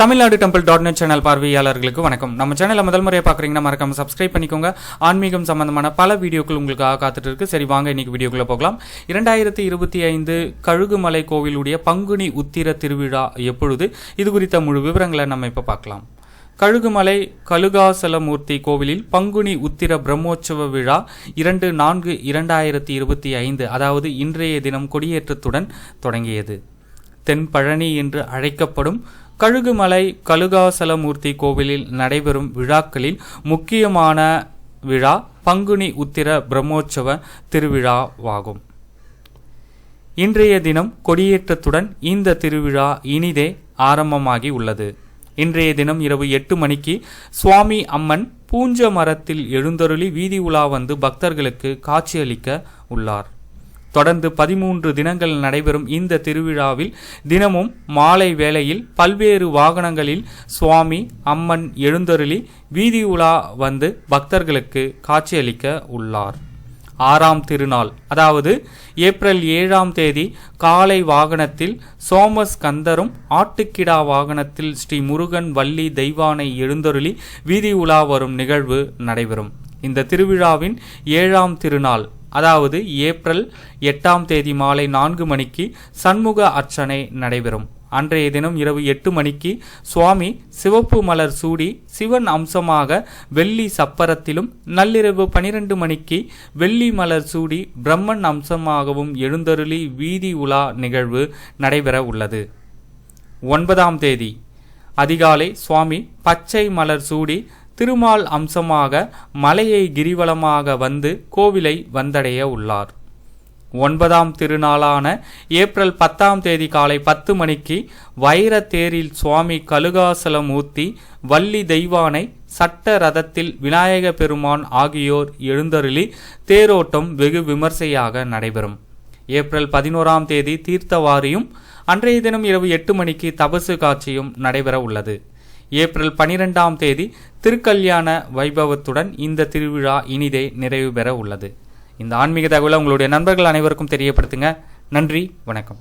Tamil Nadu temple dot net channel பார்வையாளர்களுக்கு வணக்கம். நம்ம சேனலை முதல் முறையாக பார்க்குறீங்கன்னா மறக்காம சப்ஸ்கிரைப் பண்ணிக்கோங்க. ஆன்மீகம் சம்பந்தமான பல வீடியோக்கள் உங்களுக்காக காத்துட்டு இருக்கு. சரி வாங்க இன்னைக்கு வீடியோக்குள்ளே போகலாம். இரண்டாயிரத்தி இருபத்தி ஐந்து கழுகுமலை கோவிலுடைய பங்குனி உத்திர திருவிழா எப்பொழுது? இது குறித்த முழு விவரங்களை நம்ம இப்போ பார்க்கலாம். கழுகுமலை கழுகாசலமூர்த்தி கோவிலில் பங்குனி உத்திர பிரம்மோற்சவ விழா இரண்டு நான்கு இரண்டாயிரத்தி இருபத்தி ஐந்து அதாவது இன்றைய தினம் கொடியேற்றத்துடன் தொடங்கியது. தென்பழனி என்று அழைக்கப்படும் கழுகுமலை கழுகாசலமூர்த்தி கோவிலில் நடைபெறும் விழாக்களில் முக்கியமான விழா பங்குனி உத்திர பிரம்மோற்சவ திருவிழாவாகும். இன்றைய தினம் கொடியேற்றத்துடன் இந்த திருவிழா இனிதே ஆரம்பமாகி உள்ளது. இன்றைய தினம் இரவு எட்டு மணிக்கு சுவாமி அம்மன் பூஞ்ச மரத்தில் எழுந்தருளி வீதி உலா வந்து பக்தர்களுக்கு காட்சியளிக்க உள்ளார். தொடர்ந்து பதிமூன்று தினங்கள் நடைபெறும் இந்த திருவிழாவில் தினமும் மாலை வேளையில் பல்வேறு வாகனங்களில் சுவாமி அம்மன் எழுந்தருளி வீதி உலா வந்து பக்தர்களுக்கு காட்சியளிக்க உள்ளார். ஆறாம் திருநாள் அதாவது ஏப்ரல் ஏழாம் தேதி காலை வாகனத்தில் சோமஸ்கந்தரும் ஆட்டுக்கிடா வாகனத்தில் ஸ்ரீ முருகன் வள்ளி தெய்வானை எழுந்தருளி வீதி உலா வரும் நிகழ்வு நடைபெறும். இந்த திருவிழாவின் ஏழாம் திருநாள் அதாவது ஏப்ரல் எட்டாம் தேதி மாலை நான்கு மணிக்கு சண்முக அர்ச்சனை நடைபெறும். அன்றைய தினம் இரவு எட்டு மணிக்கு சுவாமி சிவப்பு மலர் சூடி சிவன் அம்சமாக வெள்ளி சப்பரத்திலும் நள்ளிரவு பனிரெண்டு மணிக்கு வெள்ளி மலர் சூடி பிரம்மன் அம்சமாகவும் எழுந்தருளி வீதி உலா நிகழ்வு நடைபெற உள்ளது. ஒன்பதாம் தேதி அதிகாலை சுவாமி பச்சை மலர் சூடி திருமால் அம்சமாக மலையை கிரிவலமாக வந்து கோவிலை வந்தடைய உள்ளார். ஒன்பதாம் திருநாளான ஏப்ரல் பத்தாம் தேதி காலை பத்து மணிக்கு வைர தேரில் சுவாமி கழுகாசலமூர்த்தி வள்ளி தெய்வானை சட்ட ரதத்தில் விநாயக பெருமான் ஆகியோர் எழுந்தருளி தேரோட்டம் வெகு விமர்சையாக நடைபெறும். ஏப்ரல் பதினோராம் தேதி தீர்த்தவாரியும் அன்றைய தினம் இரவு எட்டு மணிக்கு தபசு காட்சியும் நடைபெற உள்ளது. ஏப்ரல் பனிரெண்டாம் தேதி திருக்கல்யாண வைபவத்துடன் இந்த திருவிழா இனிதே நிறைவு பெற உள்ளது. இந்த ஆன்மீக தகவலை உங்களுடைய நண்பர்கள் அனைவருக்கும் தெரியப்படுத்துங்க. நன்றி வணக்கம்.